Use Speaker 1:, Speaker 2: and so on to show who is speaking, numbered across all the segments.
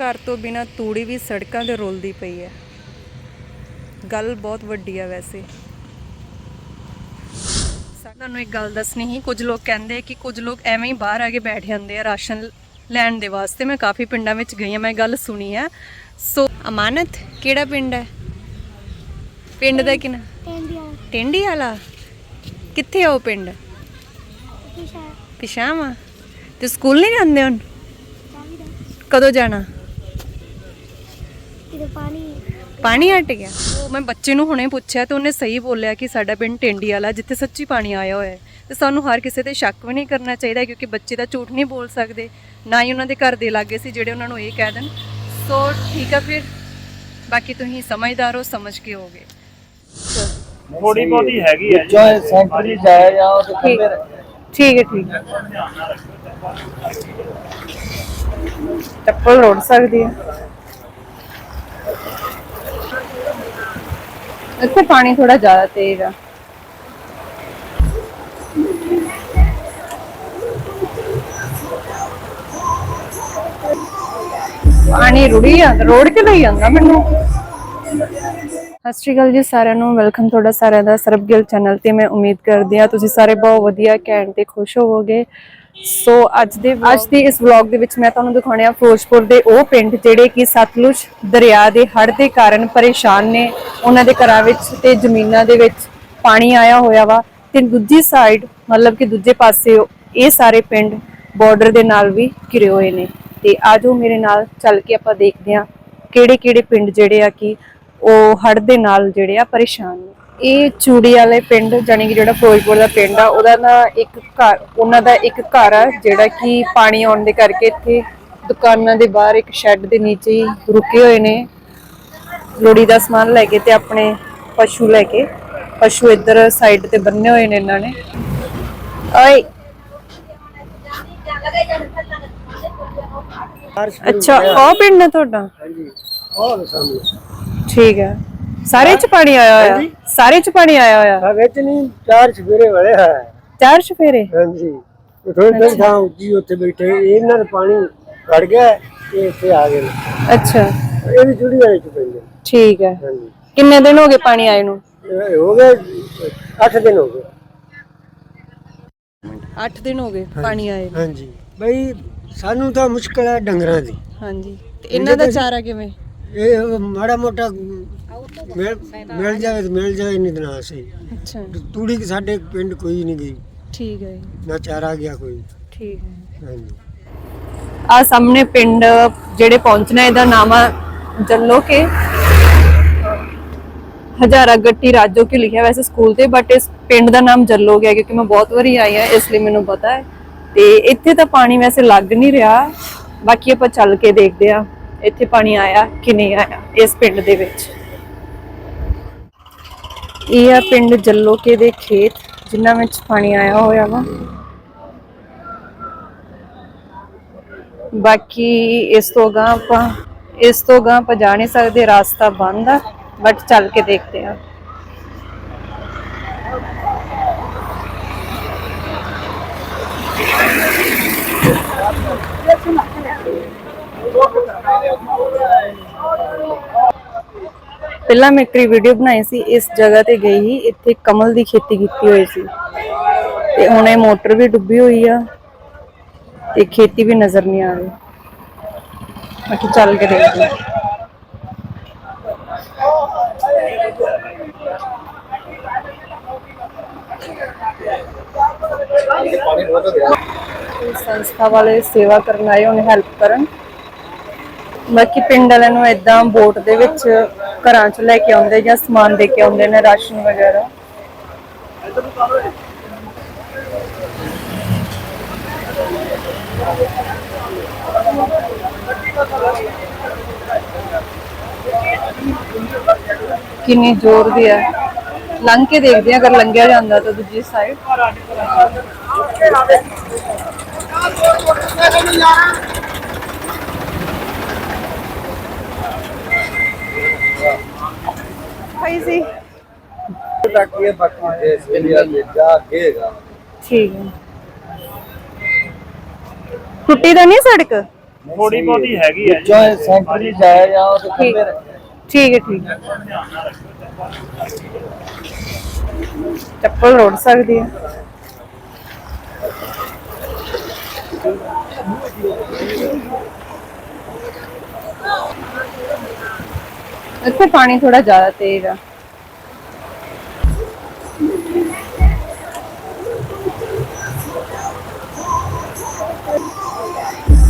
Speaker 1: ਘਰ ਤੋਂ ਬਿਨਾ ਤੂੜੀ ਵੀ ਸੜਕਾਂ ਤੇ ਰੁਲਦੀ ਪਈ ਹੈ। ਗੱਲ ਬਹੁਤ ਵੱਡੀ ਹੈ ਵੈਸੇ। ਤੁਹਾਨੂੰ ਇੱਕ ਗੱਲ ਦੱਸਣੀ ਸੀ ਕੁਝ ਲੋਕ ਕਹਿੰਦੇ ਕਿ ਕੁਝ ਲੋਕ ਐਵੇਂ ਹੀ ਬਾਹਰ ਆ ਕੇ ਬੈਠ ਜਾਂਦੇ ਆ ਰਾਸ਼ਨ ਲੈਣ ਦੇ ਵਾਸਤੇ। ਮੈਂ ਕਾਫੀ ਪਿੰਡਾਂ ਵਿੱਚ ਗਈ ਹਾਂ ਮੈਂ ਗੱਲ ਸੁਣੀ ਹੈ। ਸੋ ਅਮਾਨਤ ਕਿਹੜਾ ਪਿੰਡ ਹੈ? ਪਿੰਡ ਦਾ ਕਿਨਾ?
Speaker 2: ਟੈਂਡੀਆਂ
Speaker 1: ਟਿੰਡੀ ਵਾਲਾ ਕਿੱਥੇ ਆ ਉਹ ਪਿੰਡ? ਪਿਸ਼ਾਵਾ ਤੇ ਸਕੂਲ ਨਹੀਂ ਜਾਂਦੇ ਹੁਣ? ਕਦੋਂ ਜਾਣਾ?
Speaker 2: ਕਿਤੇ ਪਾਣੀ
Speaker 1: ਪਾਣੀ ਹਟ ਗਿਆ। ਉਹ ਮੈਂ ਬੱਚੇ ਨੂੰ ਹੁਣੇ ਪੁੱਛਿਆ ਤੇ ਉਹਨੇ ਸਹੀ ਬੋਲਿਆ ਕਿ ਸਾਡਾ ਪਿੰਡ ਟਿੰਡੀ ਵਾਲਾ ਜਿੱਥੇ ਸੱਚੀ ਪਾਣੀ ਆਇਆ ਹੋਇਆ ਹੈ। ਤੇ ਸਾਨੂੰ ਹਰ ਕਿਸੇ ਤੇ ਸ਼ੱਕ ਵੀ ਨਹੀਂ ਕਰਨਾ ਚਾਹੀਦਾ ਕਿਉਂਕਿ ਬੱਚੇ ਤਾਂ ਝੂਠ ਨਹੀਂ ਬੋਲ ਸਕਦੇ। ਨਾ ਹੀ ਉਹਨਾਂ ਦੇ ਘਰ ਦੇ ਲਾਗੇ ਸੀ ਜਿਹੜੇ ਉਹਨਾਂ ਨੂੰ ਇਹ ਕਹਿ ਦੇਣ। ਸੋ ਠੀਕ ਆ ਫਿਰ। ਬਾਕੀ ਤੁਸੀਂ ਸਮਝਦਾਰ ਹੋ ਸਮਝ ਕੇ ਹੋਗੇ।
Speaker 3: ਥੋੜੀ ਬਹੁਤੀ ਹੈਗੀ ਹੈ। ਜੀ
Speaker 4: ਚਾਹੇ ਸੈਂਟਰੀ ਜਾਇਆ ਜਾਓ ਤੇ
Speaker 1: ਠੀਕ। ਠੀਕ ਹੈ ਠੀਕ ਹੈ। ਚੱਪਲ ਰੋੜ ਸਕਦੀ ਹੈ। ਇੱਥੇ ਪਾਣੀ ਥੋੜਾ ਜ਼ਿਆਦਾ ਤੇਜ਼ ਆ। ਪਾਣੀ ਰੁੜੀ ਆ, ਰੋੜ ਕੇ ਲਈ ਜਾਂਦਾ ਮੈਨੂੰ। ਸਤਿ ਸ਼੍ਰੀ ਅਕਾਲ ਜੀ ਸਾਰਿਆਂ ਨੂੰ, ਵੈਲਕਮ ਤੁਹਾਡਾ ਸਾਰਿਆਂ ਦਾ ਸਰਬਗਿਲ ਚੈਨਲ ਤੇ ਮੈਂ ਉਮੀਦ ਕਰਦੀ ਆ ਤੁਸੀਂ ਸਾਰੇ ਬਹੁਤ ਵਧੀਆ ਘੈਂਟ ਤੇ ਖੁਸ਼ ਹੋਵੋਗੇ। ਸੋ ਅੱਜ ਦੇ ਅੱਜ ਦੇ ਇਸ ਵਲੌਗ ਦੇ ਵਿੱਚ ਮੈਂ ਤੁਹਾਨੂੰ ਦਿਖਾਉਣੇ ਆ ਫਿਰੋਜ਼ਪੁਰ ਦੇ ਉਹ ਪਿੰਡ ਜਿਹੜੇ ਕਿ ਸਤਲੁਜ ਦਰਿਆ ਦੇ ਹੜ੍ਹ ਦੇ ਕਾਰਨ ਪਰੇਸ਼ਾਨ ਨੇ। ਉਹਨਾਂ ਦੇ ਘਰਾਂ ਵਿੱਚ ਤੇ ਜ਼ਮੀਨਾਂ ਦੇ ਵਿੱਚ ਪਾਣੀ ਆਇਆ ਹੋਇਆ ਵਾ ਤੇ ਦੂਜੀ ਸਾਈਡ ਮਤਲਬ ਕਿ ਦੂਜੇ ਪਾਸੇ ਇਹ ਸਾਰੇ ਪਿੰਡ ਬਾਰਡਰ ਦੇ ਨਾਲ ਵੀ ਘਿਰੇ ਹੋਏ ਨੇ। ਤੇ ਆਜੋ ਮੇਰੇ ਨਾਲ ਚੱਲ ਕੇ ਆਪਾਂ ਦੇਖਦੇ ਹਾਂ ਕਿਹੜੇ ਕਿਹੜੇ ਪਿੰਡ ਜਿਹੜੇ ਆ ਕਿ ਉਹ ਹੜ੍ਹ ਦੇ ਨਾਲ ਜਿਹੜੇ ਆ ਪਰੇਸ਼ਾਨ ਨੇ। ਇਹ ਚੂੜੀ ਵਾਲੇ ਪਿੰਡ ਜਾਨੀ ਕਿ ਜਿਹੜਾ ਫਿਰੋਜ਼ਪੁਰ ਦਾ ਪਿੰਡ ਆ ਉਹਦਾ ਨਾ ਇੱਕ ਘਰ ਉਹਨਾਂ ਦਾ ਇੱਕ ਘਰ ਆ ਜਿਹੜਾ ਕਿ ਪਾਣੀ ਆਉਣ ਦੇ ਕਰਕੇ ਇੱਥੇ ਦੁਕਾਨਾਂ ਦੇ ਬਾਹਰ ਇੱਕ ਸ਼ੈੱਡ ਦੇ ਨੀਚੇ ਹੀ ਰੁਕੇ ਹੋਏ ਨੇ। ਲੋੜੀ ਦਾ ਸਮਾਨ ਲੈ ਕੇ ਤੇ ਆਪਣੇ ਪਸ਼ੂ ਲੈ ਕੇ ਪਸ਼ੂ ਇੱਧਰ ਸਾਈਡ ਤੇ ਬੰਨੇ ਹੋਏ ਨੇ ਇਹਨਾਂ ਨੇ। ਓਏ! ਅੱਛਾ ਉਹ ਪਿੰਡ ਹੈ ਤੁਹਾਡਾ?
Speaker 4: ਹਾਂਜੀ। ਹੋਰ ਸਾਹਮਣੇ।
Speaker 1: ਠੀਕ ਹੈ ਸਾਰੇ ਚ ਪਾਣੀ ਆਇਆ ਹੋਇਆ? ਸਾਰੇ ਚ ਪਾਣੀ ਆਇਆ ਹੋਇਆ?
Speaker 4: ਆ ਵਿੱਚ ਨਹੀਂ ਚਾਰ ਸਵੇਰੇ ਵਾਲੇ ਹੈ।
Speaker 1: ਚਾਰ ਚਫੇਰੇ?
Speaker 4: ਹਾਂਜੀ। ਥੋੜੀ ਥੋੜੀ ਥਾਂ ਉੱਚੀ ਉੱਥੇ ਬੈਠੇ ਇਹਨਾਂ ਦਾ ਪਾਣੀ ਘੜ ਗਿਆ ਇਹ ਇੱਥੇ ਆ ਗਏ।
Speaker 1: ਅੱਛਾ।
Speaker 4: ਇਹ ਵੀ ਜੁੜੀ ਵਾਲੇ ਚ ਪੈਂਦੇ
Speaker 1: ਠੀਕ ਹੈ।
Speaker 4: ਹਾਂਜੀ।
Speaker 1: ਕਿੰਨੇ ਦਿਨ ਹੋ ਗਏ ਪਾਣੀ ਆਏ ਨੂੰ?
Speaker 4: ਇਹ ਹੋ ਗਏ 8 ਦਿਨ ਹੋ ਗਏ।
Speaker 1: 8 ਦਿਨ ਹੋ ਗਏ ਪਾਣੀ ਆਏ ਨੂੰ।
Speaker 4: ਹਾਂਜੀ। ਬਈ ਸਾਨੂੰ ਤਾਂ ਮੁਸ਼ਕਲ ਹੈ ਡੰਗਰਾਂ ਦੀ।
Speaker 1: ਹਾਂਜੀ। ਤੇ ਇਹਨਾਂ ਦਾ ਚਾਰਾ ਕਿਵੇਂ?
Speaker 4: ਇਹ ਮਾੜਾ ਮੋਟਾ ਮਿਲ ਮਿਲ ਜਾਵੇ ਤੇ ਮਿਲ ਜਾਵੇ ਨਹੀਂ ਦਿਨਾਂ ਸੀ।
Speaker 1: ਅੱਛਾ।
Speaker 4: ਤੂੜੀ ਕਿ ਸਾਡੇ ਪਿੰਡ ਕੋਈ ਨਹੀਂ ਗਈ।
Speaker 1: ਠੀਕ ਹੈ ਜੀ,
Speaker 4: ਨਾ ਚਾਰਾ ਗਿਆ ਕੋਈ।
Speaker 1: ਠੀਕ ਹੈ।
Speaker 4: ਹਾਂਜੀ।
Speaker 1: ਆ ਸਾਹਮਣੇ ਪਿੰਡ ਜਿਹੜੇ ਪਹੁੰਚਣਾ ਇਹਦਾ ਨਾਮ ਆ ਜੱਲੋ ਕੇ। ਹਜ਼ਾਰਾ ਗੱਟੀ ਰਾਜੋ ਕੀ ਲਿਖਿਆ ਵੈਸੇ ਸਕੂਲ ਤੇ ਬਟ ਇਸ ਪਿੰਡ ਦਾ ਨਾਮ ਜੱਲੋ ਗਿਆ ਕਿਉਂਕਿ ਮੈਂ ਬਹੁਤ ਵਾਰੀ ਆਈ ਆ ਇਸ ਲਈ ਮੈਨੂੰ ਪਤਾ ਹੈ। ਤੇ ਇੱਥੇ ਤਾਂ ਪਾਣੀ ਵੈਸੇ ਲੱਗ ਨਹੀਂ ਰਿਹਾ। ਬਾਕੀ ਆਪਾਂ ਚੱਲ ਕੇ ਦੇਖਦੇ ਆ ਇੱਥੇ ਪਾਣੀ ਆਇਆ ਕਿ ਨਹੀਂ ਆਇਆ ਇਸ ਪਿੰਡ ਦੇ ਵਿੱਚ? ਇਹ ਆ ਪਿੰਡ ਜੱਲੋਕੇ ਦੇ ਖੇਤ, ਜਿਨ੍ਹਾਂ ਵਿੱਚ ਪਾਣੀ ਆਇਆ ਹੋਇਆ ਵਾ। ਬਾਕੀ ਇਸ ਤੋਂ ਗਾਂ ਆਪਾਂ, ਇਸ ਤੋਂ ਗਾਂ ਆਪਾਂ ਜਾ ਨਹੀਂ ਸਕਦੇ, ਰਸਤਾ ਬੰਦ ਆ ਬਟ ਚੱਲ ਕੇ ਦੇਖਦੇ ਆ। ਪਹਿਲਾਂ ਮੈਂ ਇੱਕ ਵੀਡੀਓ ਬਣਾਈ ਸੀ ਇਸ ਜਗ੍ਹਾ ਤੇ ਗਈ ਸੀ ਇੱਥੇ ਕਮਲ ਦੀ ਖੇਤੀ ਕੀਤੀ ਹੋਈ ਸੀ। ਤੇ ਹੁਣ ਇਹ ਮੋਟਰ ਵੀ ਡੁੱਬੀ ਹੋਈ ਆ ਤੇ ਖੇਤੀ ਵੀ ਨਜ਼ਰ ਨਹੀਂ ਆ ਰਹੀ। ਬਾਕੀ ਚੱਲ ਕੇ ਦੇਖਦੇ ਸੰਸਥਾ ਵਾਲੇ ਸੇਵਾ ਕਰਨ ਆਏ ਉਹਨੇ ਹੈਲਪ ਕਰਨ। ਬਾਕੀ ਪਿੰਡ ਵਾਲਿਆਂ ਨੂੰ ਇਦਾਂ ਬੋਟ ਦੇ ਵਿੱਚ ਘਰਾਂ 'ਚ ਲੈ ਕੇ ਆਉਂਦੇ ਜਾਂ ਸਮਾਨ ਦੇ ਕੇ ਆਉਂਦੇ ਨੇ ਰਾਸ਼ਨ ਵਗੈਰਾ। ਕਿੰਨੀ ਜ਼ੋਰ ਦੀ ਹੈ। ਲੰਘ ਕੇ ਦੇਖਦੇ ਆ ਅਗਰ ਲੰਘਿਆ ਜਾਂਦਾ ਤਾਂ ਦੂਜੀ ਸਾਈਡ ਭਾਈ ਸੀ
Speaker 4: ਬਾਕੀ ਬਾਕੀ ਦੇਸ਼ ਇੰਡੀਆ ਦੇ ਜਾ ਗਏਗਾ
Speaker 1: ਠੀਕ ਹੈ ਟੁੱਟੀ ਤਾਂ ਨਹੀਂ ਸੜਕ
Speaker 3: ਥੋੜੀ ਬਹੁਤੀ ਹੈਗੀ ਹੈ ਜੀ
Speaker 4: ਜੋ ਸੈਂਟਰ ਦੀ ਜਾਇਆ ਜਾਓ ਤੇ
Speaker 1: ਠੀਕ ਠੀਕ ਹੈ ਠੀਕ ਹੈ ਚੱਪਲ ਰੋੜ ਸਕਦੀ ਹੈ ਇੱਥੇ ਪਾਣੀ ਥੋੜਾ ਜ਼ਿਆਦਾ ਤੇਜ਼ ਆ।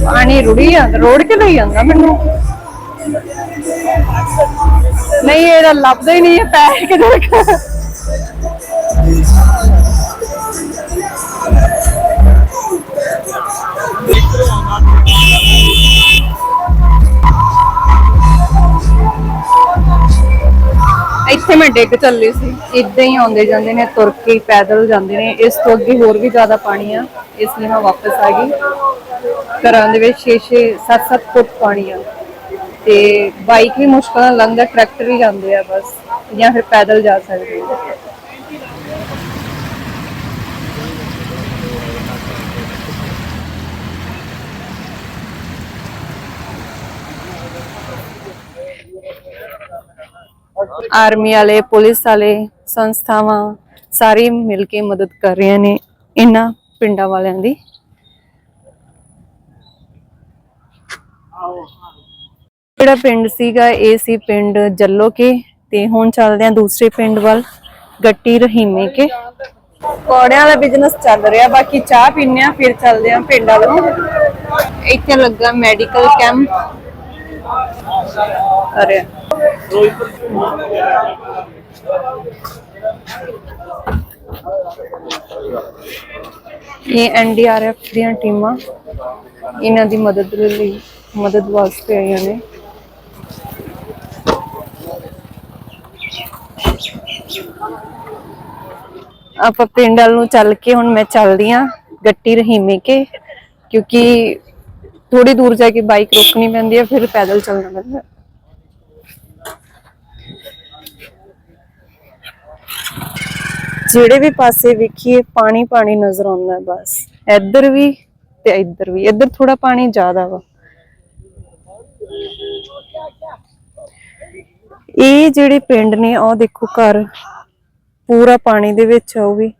Speaker 1: ਪਾਣੀ ਰੁੜੀ ਜਾਂਦਾ ਰੋੜ ਕੇ ਲਈ ਜਾਂਦਾ ਮੈਨੂੰ। ਨਹੀਂ, ਇਹਦਾ ਲੱਭਦਾ ਹੀ ਨਹੀਂ ਹੈ ਪੈਰ ਕਿਧਰ ਇੱਥੇ ਮੈਂ ਡਿੱਗ ਚੱਲੀ ਸੀ। ਇਦਾਂ ਹੀ ਆਉਂਦੇ ਜਾਂਦੇ ਨੇ, ਤੁਰ ਕੇ ਪੈਦਲ ਜਾਂਦੇ ਨੇ। ਇਸ ਤੋਂ ਅੱਗੇ ਹੋਰ ਵੀ ਜ਼ਿਆਦਾ ਪਾਣੀ ਆ। ਇਸ ਲਈ ਮੈਂ ਵਾਪਸ ਆ ਗਈ। ਘਰਾਂ ਦੇ ਵਿੱਚ 6-6 7-7 ਫੁੱਟ ਪਾਣੀ ਆ। ਤੇ ਬਾਈਕ ਵੀ ਮੁਸ਼ਕਲ ਨਾਲ ਲੰਘਦਾ ਟਰੈਕਟਰ ਵੀ ਜਾਂਦੇ ਆ ਬਸ। ਜਾਂ ਫਿਰ ਪੈਦਲ ਜਾ ਸਕਦੇ ਆ। ਆਰਮੀ ਵਾਲੇ ਪੁਲਿਸ ਵਾਲੇ ਸੰਸਥਾਵਾਂ ਸਾਰੇ ਮਿਲ ਕੇ ਮਦਦ ਕਰ ਰਹੀਆਂ ਨੇ ਇਹਨਾਂ ਪਿੰਡਾਂ ਵਾਲਿਆਂ ਦੀ। ਜਿਹੜਾ ਪਿੰਡ ਸੀਗਾ ਇਹ ਸੀ ਪਿੰਡ ਜੱਲੋਕੇ ਤੇ ਹੁਣ ਚੱਲਦੇ ਆ ਦੂਸਰੇ ਪਿੰਡ ਵੱਲ ਗੱਟੀ ਰਹੀਮੇ ਕੇ। ਪਕੌੜਿਆਂ ਦਾ ਬਿਜ਼ਨਸ ਚੱਲ ਰਿਹਾ ਬਾਕੀ ਚਾਹ ਪੀਨੇ ਆ ਫਿਰ ਚੱਲਦੇ ਆ ਪਿੰਡਾਂ ਵੱਲੋਂ। ਇੱਥੇ ਲੱਗਾ ਮੈਡੀਕਲ ਕੈਂਪ ਅਰੇ ਇਹ ਐਨਡੀਆਰਐਫ ਦੀਆਂ ਟੀਮਾਂ ਇਹਨਾਂ ਦੀ ਮਦਦ ਲਈ ਮਦਦ ਵਾਸਤੇ ਆਈਆਂ ਨੇ। ਆਪਾਂ ਪਿੰਡ ਵੱਲ ਨੂੰ ਚੱਲ ਕੇ ਹੁਣ ਮੈਂ ਚੱਲਦੀ ਆ ਗੱਟੀ ਰਹੀਮੇ ਕੇ, ਕਿਉਂਕਿ ਥੋੜੀ ਦੂਰ ਜਾ ਕੇ ਬਾਈਕ ਰੋਕਣੀ ਪੈਂਦੀ ਹੈ, ਫਿਰ ਪੈਦਲ ਚੱਲਣਾ ਪੈਂਦਾ। ਜਿਹੜੇ ਵੀ ਪਾਸੇ ਵੇਖੀਏ, ਪਾਣੀ ਪਾਣੀ ਨਜ਼ਰ ਆਉਂਦਾ ਬਸ। ਇੱਧਰ ਵੀ ਤੇ ਇੱਧਰ ਵੀ। ਇੱਧਰ ਥੋੜਾ ਪਾਣੀ ਜ਼ਿਆਦਾ ਵਾ। ਇਹ ਜਿਹੜੇ ਪਿੰਡ ਨੇ ਉਹ ਦੇਖੋ ਘਰ। ਪੂਰਾ ਪਾਣੀ ਦੇ ਵਿੱਚ ਆ ਉਹ ਵੀ।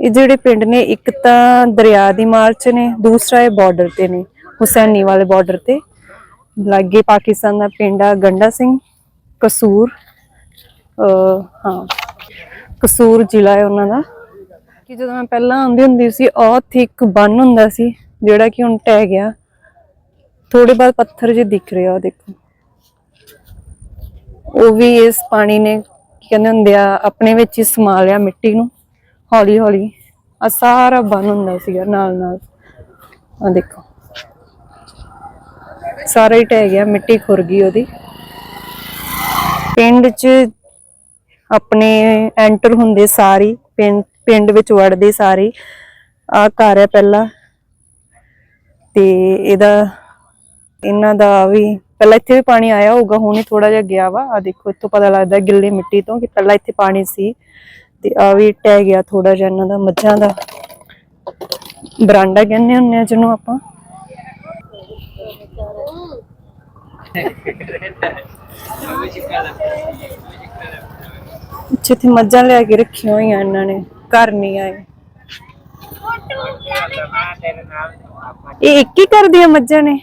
Speaker 1: ਇਹ ਜਿਹੜੇ ਪਿੰਡ ਨੇ, ਇੱਕ ਤਾਂ ਦਰਿਆ ਦੀ ਮਾਰ 'ਚ ਨੇ, ਦੂਸਰਾ ਇਹ ਬਾਰਡਰ ਤੇ ਨੇ, ਹੁਸੈਨੀ ਵਾਲੇ ਬਾਰਡਰ ਤੇ। ਲਾਗੇ ਪਾਕਿਸਤਾਨ ਦਾ ਪਿੰਡ ਆ, ਗੰਡਾ ਸਿੰਘ, ਕਸੂਰ। ਅਹ ਹਾਂ। ਕਸੂਰ ਜ਼ਿਲ੍ਹਾ ਹੈ ਉਹਨਾਂ ਦਾ। ਕਿ ਜਦੋਂ ਮੈਂ ਪਹਿਲਾਂ ਆਉਂਦੀ ਹੁੰਦੀ ਸੀ ਉਹ ਉੱਥੇ ਬੰਨ ਹੁੰਦਾ ਸੀ, ਜਿਹੜਾ ਕਿ ਹੁਣ ਟਹਿ ਗਿਆ। ਥੋੜੇ ਬਾਅਦ ਪੱਥਰ ਜਿਹੇ ਦਿਖ ਰਹੇ ਉਹ ਦੇਖੋ। ਉਹ ਵੀ ਇਸ ਪਾਣੀ ਨੇ, ਕੀ ਕਹਿੰਦੇ ਹੁੰਦੇ ਆ, ਆਪਣੇ ਵਿੱਚ ਹੀ ਸਮਾ ਲਿਆ ਮਿੱਟੀ ਨੂੰ ਹੌਲੀ ਹੌਲੀ ਆ ਸਾਰਾ ਬੰਨ ਹੁੰਦਾ ਸੀਗਾ ਨਾਲ ਨਾਲ ਆ ਦੇਖੋ। ਸਾਰਾ ਹੀ ਟਹਿ ਗਿਆ, ਮਿੱਟੀ ਖੁਰ ਗਈ ਉਹਦੀ। ਪਿੰਡ 'ਚ ਆਪਣੇ ਐਂਟਰ ਹੁੰਦੇ ਸਾਰੀ ਪਿੰਡ ਪਿੰਡ ਵਿੱਚ ਵੜਦੇ ਸਾਰੀ। ਆ ਘਰ ਹੈ ਪਹਿਲਾ। ਤੇ ਇਹਦਾ ਇਹਨਾਂ ਦਾ ਵੀ ਪਹਿਲਾਂ ਇੱਥੇ ਵੀ ਪਾਣੀ ਆਇਆ ਹੋਊਗਾ ਹੁਣ ਥੋੜਾ ਜਿਹਾ ਗਿਆ ਵਾ। ਆ ਦੇਖੋ ਇੱਥੋਂ ਪਤਾ ਲੱਗਦਾ ਗਿੱਲੀ ਮਿੱਟੀ ਤੋਂ ਕਿ ਪਹਿਲਾਂ ਇੱਥੇ ਪਾਣੀ ਸੀ। ਤੇ ਆ ਵੀ ਟਹਿ ਗਿਆ ਥੋੜਾ ਜਿਹਾ ਇਹਨਾਂ ਦਾ ਮੱਝਾਂ ਦਾ। ਬਰਾਂਡਾ ਕਹਿੰਦੇ ਹੁੰਦੇ ਆ ਜਿਹਨੂੰ ਆਪਾਂ। ਜਿੱਥੇ ਮੱਝਾਂ ਲਿਆ ਕੇ ਰੱਖੀਆਂ ਹੋਈਆਂ ਇਹਨਾਂ ਨੇ ਘਰ ਨਹੀਂ ਆਏ। ਇਹ ਇੱਕ ਹੀ ਕਰਦੀਆਂ ਮੱਝਾਂ ਨੇ?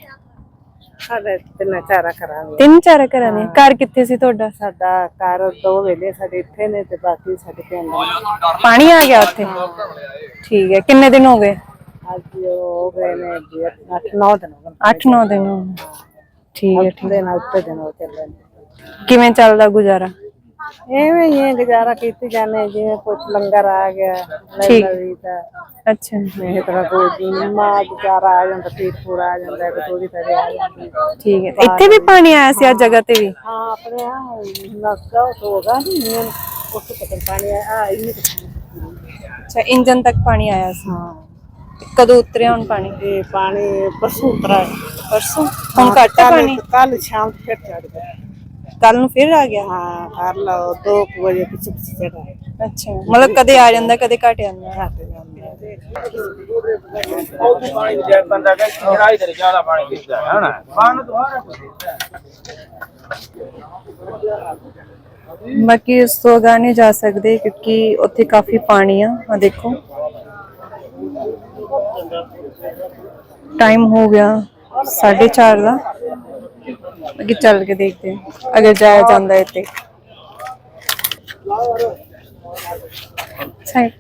Speaker 5: ਸਾਡੇ ਤਿੰਨ ਚਾਰਾ ਕਰਾਂਗੇ
Speaker 1: ਤਿੰਨ ਚਾਰ ਘਰਾਂ ਨੇ ਘਰ ਕਿੱਥੇ ਸੀ ਤੁਹਾਡਾ?
Speaker 5: ਸਾਡਾ ਘਰ ਦੋ ਵੇਲੇ ਸਾਡੇ ਇੱਥੇ ਨੇ ਤੇ ਬਾਕੀ ਸਾਡੇ ਪਿੰਡ
Speaker 1: ਪਾਣੀ ਆ ਗਿਆ ਉੱਥੇ? ਠੀਕ ਹੈ ਕਿੰਨੇ ਦਿਨ ਹੋ ਗਏ?
Speaker 5: ਅੱਜ ਹੋ ਗਏ ਨੇ 8-9 ਦਿਨ ਹੋ ਗਏ
Speaker 1: 8-9 ਦਿਨ ਹੋ ਗਏ। ਠੀਕ ਹੈ ਠੀਕ।
Speaker 5: ਦਿਨ ਉੱਤੇ ਦਿਨ ਹੋ ਚੱਲੇ ਨੇ।
Speaker 1: ਕਿਵੇਂ ਚੱਲਦਾ ਗੁਜ਼ਾਰਾ?
Speaker 5: ਐਵੇਂ ਹੀ ਹੈ ਗੁਜ਼ਾਰਾ ਕੀਤੀ ਜਾਂਦੇ ਜਿਵੇਂ ਕੁਝ ਲੰਗਰ ਆ ਗਿਆ
Speaker 1: ਠੀਕ।
Speaker 5: ਤਾਂ
Speaker 1: ਅੱਛਾ।
Speaker 5: ਇਹ ਤਰ੍ਹਾਂ ਕੋਈ ਦਿਨ ਮਾ ਗੁਜ਼ਾਰਾ ਆ ਜਾਂਦਾ ਪੇਟ ਪੂਰਾ ਆ ਜਾਂਦਾ ਕੋਈ ਤਰੇ ਆ ਜਾਂਦੀ।
Speaker 1: ਠੀਕ ਹੈ। ਇੱਥੇ ਵੀ ਪਾਣੀ ਆਇਆ ਸੀ ਆ ਜਗ੍ਹਾ ਤੇ ਵੀ?
Speaker 5: ਹਾਂ ਆਪਣੇ ਆ ਨਸਕਾ ਹੋਗਾ ਨਹੀਂ ਉਸ ਤੱਕ ਪਾਣੀ ਆ ਇਹ
Speaker 1: ਅੱਛਾ ਇੰਜਨ ਤੱਕ ਪਾਣੀ ਆਇਆ ਸੀ?
Speaker 5: ਹਾਂ।
Speaker 1: ਕਦੋਂ ਉਤਰਿਆ ਹੁਣ ਪਾਣੀ?
Speaker 5: ਪਾਣੀ ਪਰਸੋਂ ਉਤਰਾ ਹੈ
Speaker 1: ਪਰਸੋਂ ਹੁਣ ਪਾਣੀ?
Speaker 5: ਕੱਲ ਸ਼ਾਮ ਨੂੰ ਫਿਰ ਚੜ ਗਿਆ।
Speaker 1: ਕੱਲ ਨੂੰ ਫਿਰ ਆ ਗਿਆ?
Speaker 5: ਹਾਂ ਕਰ ਲਓ 2 ਵਜੇ ਪਿੱਛੇ ਪਿੱਛੇ ਚੜਾ
Speaker 1: ਅੱਛਾ ਮਤਲਬ ਕਦੇ ਆ ਜਾਂਦਾ ਕਦੇ ਘਟ ਜਾਂਦਾ?
Speaker 5: ਘੱਟ ਜਾਂਦੇ।
Speaker 3: ਪਾਣੀ ਬੰਦਾ ਜ਼ਿਆਦਾ ਪਾਣੀ ਹੈ ਨਾ ਪਾਣ
Speaker 1: ਬਾਕੀ ਉਸ ਤੋਂ ਅਗਾਂਹ ਨਹੀਂ ਜਾ ਸਕਦੇ ਕਿਉਂਕਿ ਉੱਥੇ ਕਾਫੀ ਪਾਣੀ ਆ। ਆ ਦੇਖੋ। ਟਾਈਮ ਹੋ ਗਿਆ 4:30 ਦਾ। ਅੱਗੇ ਚੱਲ ਕੇ ਦੇਖਦੇ ਹਾਂ ਅਗਰ ਜਾਇਆ ਜਾਂਦਾ ਹੈ ਤੇ। ਸਾਈਡ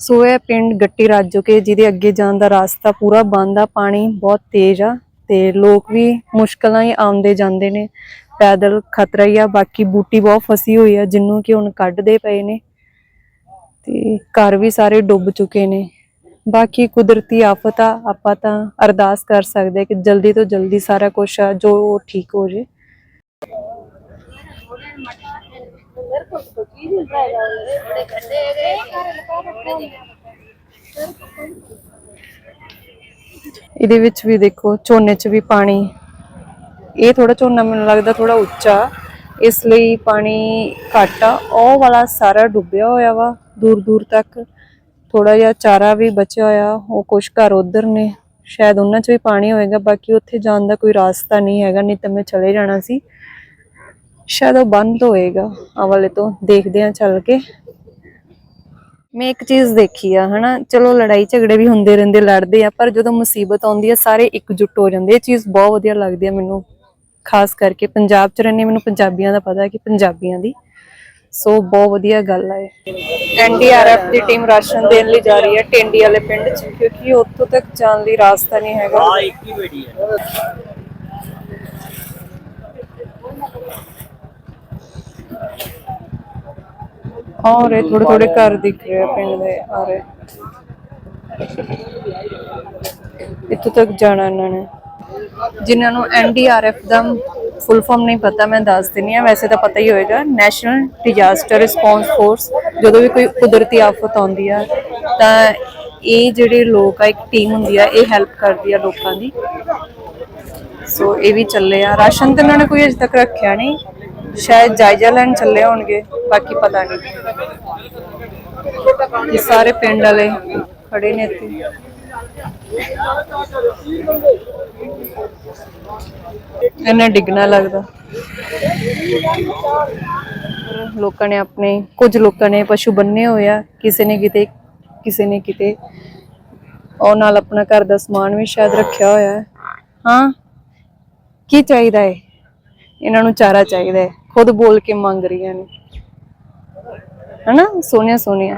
Speaker 1: ਸੋ ਇਹ ਪਿੰਡ ਗੱਟੀ ਰਾਜੋਕੇ ਜਿਹਦੇ ਅੱਗੇ ਜਾਣ ਦਾ ਰਾਸਤਾ ਪੂਰਾ ਬੰਦ ਆ, ਪਾਣੀ ਬਹੁਤ ਤੇਜ਼ ਆ, ਤੇ ਲੋਕ ਵੀ ਮੁਸ਼ਕਲਾਂ ਹੀ ਆਉਂਦੇ ਜਾਂਦੇ ਨੇ। ਪੈਦਲ ਖਤਰਾ ਹੀ ਆ, ਬਾਕੀ ਬੂਟੀ ਬਹੁਤ ਫਸੀ ਹੋਈ ਆ, ਜਿੰਨੂੰ ਕਿ ਹੁਣ ਕੱਢਦੇ ਪਏ ਨੇ। ਤੇ ਘਰ ਵੀ ਸਾਰੇ ਡੁੱਬ ਚੁੱਕੇ ਨੇ। ਬਾਕੀ ਕੁਦਰਤੀ ਆਫਤ ਆ ਆਪਾਂ ਤਾਂ ਅਰਦਾਸ ਕਰ ਸਕਦੇ ਕਿ ਜਲਦੀ ਤੋਂ ਜਲਦੀ ਸਾਰਾ ਕੁਝ ਆ, ਜੋ ਉਹ ਠੀਕ ਹੋ ਜੇ। ਇਹਦੇ ਵਿੱਚ ਵੀ ਦੇਖੋ, ਝੋਨੇ 'ਚ ਵੀ ਪਾਣੀ, ਇਹ ਥੋੜਾ ਝੋਨਾ ਮੈਨੂੰ ਲੱਗਦਾ ਥੋੜਾ ਉੱਚਾ, ਇਸ ਲਈ ਪਾਣੀ ਘੱਟ ਆ। ਉਹ ਵਾਲਾ ਸਾਰਾ ਡੁੱਬਿਆ ਹੋਇਆ ਵਾ ਦੂਰ ਦੂਰ ਤੱਕ। ਥੋੜਾ ਜਿਹਾ ਚਾਰਾ ਵੀ ਬਚਿਆ ਹੋਇਆ, ਉਹ ਕੁਛ ਘਰ ਉਧਰ ਨੇ, ਸ਼ਾਇਦ ਉਹਨਾਂ 'ਚ ਵੀ ਪਾਣੀ ਹੋਏਗਾ, ਬਾਕੀ ਉੱਥੇ ਜਾਣ ਦਾ ਕੋਈ ਰਾਸਤਾ ਨਹੀਂ ਹੈਗਾ, ਨਹੀਂ ਤਾਂ ਮੈਂ ਚਲੇ ਜਾਣਾ ਸੀ। ਸ਼ਾਇਦ ਉਹ ਬੰਦ ਹੋਏਗਾ ਆ ਵਾਲੇ ਤੋਂ ਦੇਖਦੇ ਆ ਚੱਲ ਕੇ। ਮੈਂ ਇੱਕ ਚੀਜ਼ ਦੇਖੀ ਆ, ਹਨਾ, ਚਲੋ ਲੜਾਈ ਝਗੜੇ ਵੀ ਹੁੰਦੇ ਰਹਿੰਦੇ, ਲੜਦੇ ਆ, ਪਰ ਜਦੋਂ ਮੁਸੀਬਤ ਆਉਂਦੀ ਆ, ਸਾਰੇ ਇਕਜੁੱਟ ਹੋ ਜਾਂਦੇ ਇਹ ਚੀਜ਼ ਬਹੁਤ ਵਧੀਆ ਲੱਗਦੀ ਆ ਮੈਨੂੰ, ਖਾਸ ਕਰਕੇ ਪੰਜਾਬ ਚ ਰਹਿੰਦੇ, ਮੈਨੂੰ ਪੰਜਾਬੀਆਂ ਦਾ ਪਤਾ ਕਿ ਪੰਜਾਬੀਆਂ ਦੀ ਸੋ ਬਹੁਤ ਵਧੀਆ ਗੱਲ ਹੈ ਐਨਡੀਆਰਐਫ ਦੀ ਟੀਮ ਰਾਸ਼ਨ ਦੇਣ ਲਈ ਜਾ ਰਹੀ ਹੈ ਟੈਂਡੀ ਵਾਲੇ ਪਿੰਡ ਚ ਕਿਉਂਕਿ ਉੱਥੋਂ ਤੱਕ ਜਾਣ ਲਈ ਰਾਸਤਾ ਨਹੀਂ ਹੈਗਾ।
Speaker 3: ਆ ਇੱਕ ਹੀ ਬੇੜੀ ਹੈ।
Speaker 1: ਔਰ ਇਹ ਥੋੜੇ ਥੋੜੇ ਘਰ ਦਿਖ ਰਹੇ ਆ ਪਿੰਡ ਦੇ ਔਰ ਇੱਥੋਂ ਤੱਕ ਜਾਣਾ ਇਹਨਾਂ ਨੇ। ਜਿਨ੍ਹਾਂ ਨੂੰ ਐਨਡੀਆਰਐਫ ਦਾ ਫੁੱਲ ਫਾਰਮ ਨਹੀਂ ਪਤਾ, ਮੈਂ ਦੱਸ ਦਿੰਨੀ ਆ ਵੈਸੇ ਤਾਂ ਪਤਾ ਹੀ ਹੋਏਗਾ ਨੈਸ਼ਨਲ ਡਿਜ਼ਾਸਟਰ ਰਿਸਪੌਂਸ ਫੋਰਸ ਜਦੋਂ ਵੀ ਕੋਈ ਕੁਦਰਤੀ ਆਫਤ ਆਉਂਦੀ ਆ, ਤਾਂ ਇਹ ਜਿਹੜੇ ਲੋਕ ਆ, ਇੱਕ ਟੀਮ ਹੁੰਦੀ ਆ, ਇਹ ਹੈਲਪ ਕਰਦੀ ਆ ਲੋਕਾਂ ਦੀ। ਸੋ ਇਹ ਵੀ ਚੱਲੇ ਆ। ਰਾਸ਼ਨ ਤੇ ਇਹਨਾਂ ਨੇ ਕੋਈ ਅਜੇ ਤੱਕ ਰੱਖਿਆ ਨਹੀਂ। ਸ਼ਾਇਦ ਜਾਇਜ਼ਾ ਲੈਣ ਚੱਲੇ ਹੋਣਗੇ, ਬਾਕੀ ਪਤਾ ਨਹੀਂ। ਇਹ ਸਾਰੇ ਪਿੰਡ ਵਾਲੇ ਖੜੇ ਨੇ ਇੱਥੇ। ਇਹਨਾਂ ਡਿੱਗਣਾ ਲੱਗਦਾ। ਲੋਕਾਂ ਨੇ ਆਪਣੇ, ਕੁਝ ਲੋਕਾਂ ਨੇ ਪਸ਼ੂ ਬੰਨੇ ਹੋਏ ਆ, ਕਿਸੇ ਨੇ ਕਿਤੇ, ਕਿਸੇ ਨੇ ਕਿਤੇ। ਉਹ ਨਾਲ ਆਪਣਾ ਘਰ ਦਾ ਸਮਾਨ ਵੀ ਸ਼ਾਇਦ ਰੱਖਿਆ ਹੋਇਆ ਹੈ। ਹਾਂ, ਕੀ ਚਾਹੀਦਾ ਹੈ ਇਹਨਾਂ ਨੂੰ ਚਾਰਾ ਚਾਹੀਦਾ ਹੈ ਖੁਦ ਬੋਲ ਕੇ ਮੰਗ ਰਹੀਆਂ ਨੇ। ਹਨਾ? ਸੋਹਣੀਆਂ ਸੋਹਣੀਆਂ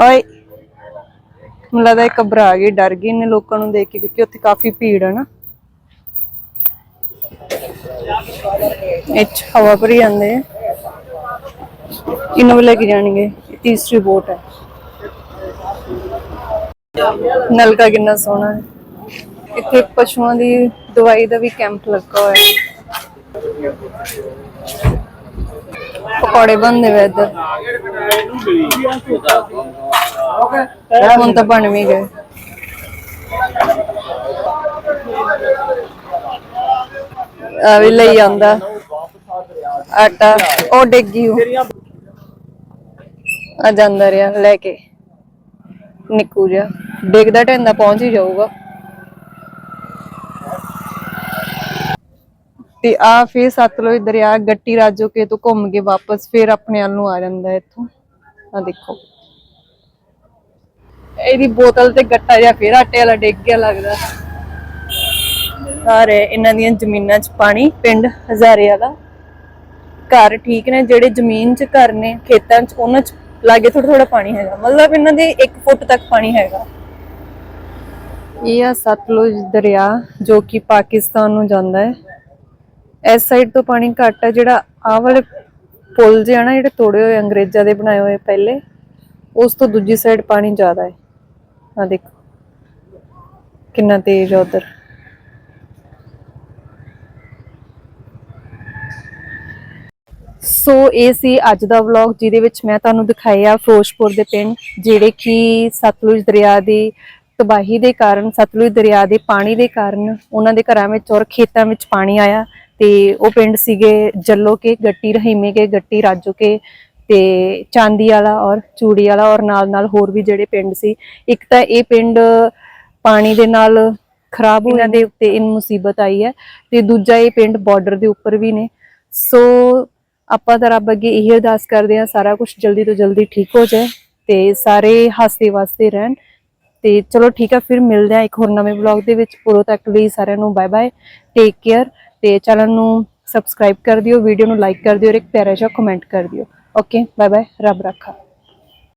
Speaker 1: ਓਏ ਮੈਨੂੰ ਲੱਗਦਾ ਇਹ ਘਬਰਾ ਗਈ, ਡਰ ਗਈ ਨੇ ਲੋਕਾਂ ਨੂੰ ਦੇਖ ਕੇ, ਕਿਉਂਕਿ ਉੱਥੇ ਕਾਫੀ ਭੀੜ ਹੈ ਨਾ। ਇੱਚ ਹਵਾ ਭਰੀ ਜਾਂਦੇ ਆ। ਇਹਨੂੰ ਵੀ ਲੈ ਕੇ ਜਾਣਗੇ ਤੀਸਰੀ ਬੋਟ ਹੈ ਨਲਕਾ ਕਿੰਨਾ ਸੋਹਣਾ ਹੈ। ਇੱਥੇ ਪਸ਼ੂਆਂ ਦੀ ਦਵਾਈ ਦਾ ਵੀ ਕੈਂਪ ਲੱਗਾ ਹੋਇਆ ਹੈ। ਪਕੌੜੇ ਬਣਦੇ ਵੇ ਇੱਧਰ। ਹੁਣ ਤਾਂ ਬਣ ਵੀ ਗਏ। ਆ ਵੀ ਲਈ ਆਂਦਾ ਆਟਾ, ਉਹ ਡਿੱਗੀ ਉਹ। ਆ ਜਾਂਦਾ ਰਿਹਾ ਲੈ ਕੇ। ਨਿੱਕੂ ਜਿਹਾ। ਡਿੱਗਦਾ ਢੰਦਾ ਪਹੁੰਚ ਹੀ ਜਾਊਗਾ। ਤੇ ਆ ਫਿਰ ਸਤਲੁਜ ਦਰਿਆ, ਗੱਟੀ ਰਾਜੋਕੇ ਤੋਂ ਘੁੰਮ ਕੇ ਵਾਪਸ ਫਿਰ ਆਪਣੇ ਵੱਲ ਨੂੰ ਆ ਜਾਂਦਾ ਇੱਥੋਂ। ਆ ਦੇਖੋ। ਇਹਦੀ ਬੋਤਲ ਤੇ ਗੱਟਾ ਜਿਹਾ ਫੇਰ ਆਟੇ ਵਾਲਾ ਡਿੱਗ ਗਿਆ ਲੱਗਦਾ। ਸਾਰੇ ਇਹਨਾਂ ਦੀਆਂ ਜ਼ਮੀਨਾਂ 'ਚ ਪਾਣੀ ਪਿੰਡ ਹਜ਼ਾਰੇ ਵਾਲਾ। ਘਰ ਠੀਕ ਨੇ ਜਿਹੜੇ ਜ਼ਮੀਨ 'ਚ ਘਰ ਨੇ ਖੇਤਾਂ 'ਚ ਉਹਨਾਂ 'ਚ ਲਾਗੇ ਥੋੜਾ ਥੋੜਾ ਪਾਣੀ ਹੈਗਾ। ਮਤਲਬ ਇਹਨਾਂ ਦੇ 1 ਫੁੱਟ ਤੱਕ ਪਾਣੀ ਹੈਗਾ। ਇਹ ਆ ਸਤਲੁਜ ਦਰਿਆ ਜੋ ਕਿ ਪਾਕਿਸਤਾਨ ਨੂੰ ਜਾਂਦਾ ਹੈ। ਇਸ ਸਾਈਡ ਤੋਂ ਪਾਣੀ ਘੱਟ ਹੈ ਜਿਹੜਾ ਆਹ ਵਾਲੇ ਪੁਲ ਜਿਹੇ ਆ ਨਾ ਜਿਹੜੇ ਤੋੜੇ ਹੋਏ ਅੰਗਰੇਜ਼ਾਂ ਦੇ ਬਣਾਏ ਹੋਏ ਪਹਿਲੇ ਉਸ ਤੋਂ ਦੂਜੀ ਸਾਈਡ ਪਾਣੀ ਜ਼ਿਆਦਾ ਹੈ। ਆ ਦੇਖੋ। ਕਿੰਨਾ ਤੇਜ਼ ਆ ਉਧਰ। ਸੋ ਇਹ ਸੀ ਅੱਜ ਦਾ ਵਲੌਗ ਜਿਹਦੇ ਵਿੱਚ ਮੈਂ ਤੁਹਾਨੂੰ ਦਿਖਾਇਆ ਫਿਰੋਜ਼ਪੁਰ ਦੇ ਪਿੰਡ, ਜਿਹੜੇ ਕਿ ਸਤਲੁਜ ਦਰਿਆ ਦੀ ਤਬਾਹੀ ਦੇ ਕਾਰਨ, ਸਤਲੁਜ ਦਰਿਆ ਦੇ ਪਾਣੀ ਦੇ ਕਾਰਨ ਉਹਨਾਂ ਦੇ ਘਰਾਂ ਵਿੱਚ ਔਰ ਖੇਤਾਂ ਵਿੱਚ ਪਾਣੀ ਆਇਆ ਤੇ ਉਹ ਪਿੰਡ ਸੀਗੇ ਜੱਲੋ ਕੇ, ਗੱਟੀ ਰਹੀਮੇ ਕੇ, ਗੱਟੀ ਰਾਜੋ ਕੇ ਤੇ ਚਾਂਦੀ ਵਾਲਾ ਔਰ ਚੂੜੀ ਵਾਲਾ ਔਰ ਨਾਲ ਨਾਲ ਹੋਰ ਵੀ ਜਿਹੜੇ ਪਿੰਡ ਸੀ। ਇੱਕ ਤਾਂ ਇਹ ਪਿੰਡ ਪਾਣੀ ਦੇ ਨਾਲ ਖਰਾਬ ਹੋਣ ਦੇ ਉੱਤੇ ਇਨ ਮੁਸੀਬਤ ਆਈ ਹੈ ਤੇ ਦੂਜਾ ਇਹ ਪਿੰਡ ਬਾਰਡਰ ਦੇ ਉੱਪਰ ਵੀ ਨੇ। ਸੋ ਆਪਾਂ ਤਾਂ ਰੱਬ ਅੱਗੇ ਇਹ ਅਰਦਾਸ ਕਰਦੇ ਹਾਂ, ਸਾਰਾ ਕੁਝ ਜਲਦੀ ਤੋਂ ਜਲਦੀ ਠੀਕ ਹੋ ਜਾਏ ਤੇ ਸਾਰੇ ਹੱਸਦੇ ਵਾਸਤੇ ਰਹਿਣ। ਤੇ ਚਲੋ ਠੀਕ ਆ ਫਿਰ ਮਿਲਦੇ ਆ ਇੱਕ ਹੋਰ ਨਵੇਂ ਵਲੌਗ ਦੇ ਵਿੱਚ। ਉਦੋਂ ਤੱਕ ਲਈ ਸਾਰਿਆਂ ਨੂੰ ਬਾਏ ਬਾਏ ਟੇਕ ਕੇਅਰ ਤੇ ਚੈਨਲ ਨੂੰ ਸਬਸਕ੍ਰਾਈਬ ਕਰ ਦਿਓ ਵੀਡੀਓ ਨੂੰ ਲਾਈਕ ਕਰ ਦਿਓ ਔਰ ਇੱਕ ਪਿਆਰਾ ਜਿਹਾ ਕਮੈਂਟ ਕਰ ਦਿਓ। ਓਕੇ ਬਾਏ ਬਾਏ ਰੱਬ ਰੱਖਾ